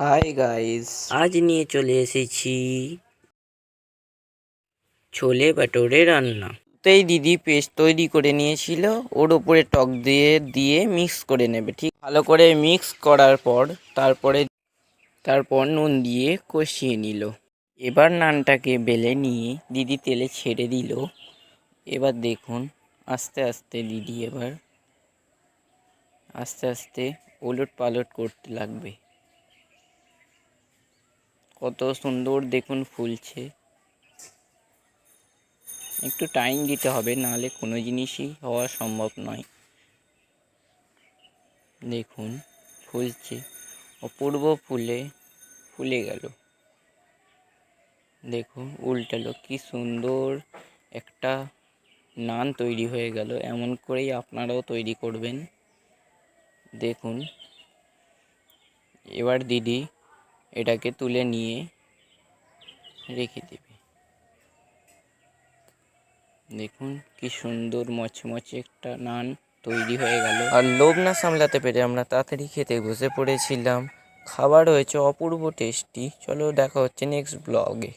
Hi guys আজ নিয়ে চলে এসেছি ছোলে বাটোরে রান্না। তো এই দিদি পেস্ট তৈরি করে নিয়েছিল। ওর উপরে টক দিয়ে দিয়ে মিক্স করে নেবে ঠিক? ভালো করে মিক্স করার পর তারপরে তারপর নুন দিয়ে কষিয়ে নিল। এবার নানটাকে বেলে নিয়ে দিদি তেলে ছেড়ে দিল। এবার দেখুন আস্তে আস্তে দিদি এবার আস্তে আস্তে ওলট পালট করতে লাগবে। কত সুন্দর দেখুন ফুলছে। একটু টাইম দিতে হবে, নাহলে কোনো জিনিসই হওয়া সম্ভব নয়। দেখুন, ফুলছে। অপূর্ব ফুলে ফুলে গেল। দেখুন, উল্টালো, কি সুন্দর একটা নান তৈরি হয়ে গেল। এমন করেই আপনারাও তৈরি করবেন। দেখুন, এবার দিদি এটাকে তুলে নিয়ে রেখে দেবে। দেখুন কি সুন্দর মচমচে একটা নান তৈরি হয়ে গেল। আর লোভ না সামলাতে পেরে আমরা তাড়াতাড়ি খেতে বসে পড়েছিলাম। খাবার হয়েছে অপূর্ব টেস্টি। চলো দেখা হচ্ছে নেক্সট ব্লগে